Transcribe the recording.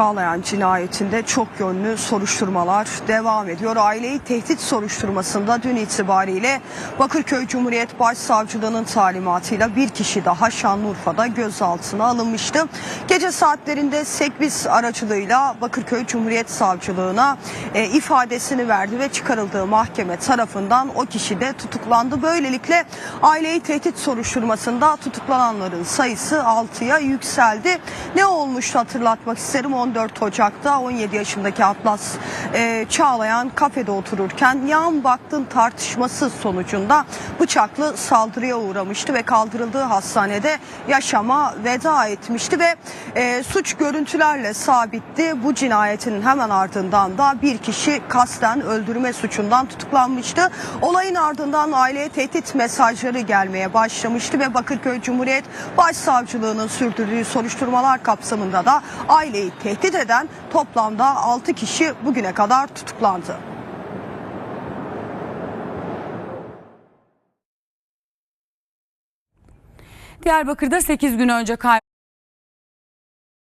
Çağlayan cinayetinde çok yönlü soruşturmalar devam ediyor. Aileyi tehdit soruşturmasında dün itibariyle Bakırköy Cumhuriyet Başsavcılığı'nın talimatıyla bir kişi daha Şanlıurfa'da gözaltına alınmıştı. Gece saatlerinde Sekbis aracılığıyla Bakırköy Cumhuriyet Savcılığı'na e, ifadesini verdi ve çıkarıldığı mahkeme tarafından o kişi de tutuklandı. Böylelikle aileyi tehdit soruşturmasında tutuklananların sayısı 6'ya yükseldi. Ne olmuştu hatırlatmak isterim. 14 Ocak'ta 17 yaşındaki Atlas e, Çağlayan kafede otururken yan baktın tartışması sonucunda bıçaklı saldırıya uğramıştı ve kaldırıldığı hastanede yaşama veda etmişti ve e, suç görüntülerle sabitti. Bu cinayetin hemen ardından da bir kişi kasten öldürme suçundan tutuklanmıştı. Olayın ardından aileye tehdit mesajları gelmeye başlamıştı ve Bakırköy Cumhuriyet Başsavcılığı'nın sürdürdüğü soruşturmalar kapsamında da aileyi tehdit eden toplamda 6 kişi bugüne kadar tutuklandı. Diyarbakır'da 8 gün önce kaybolan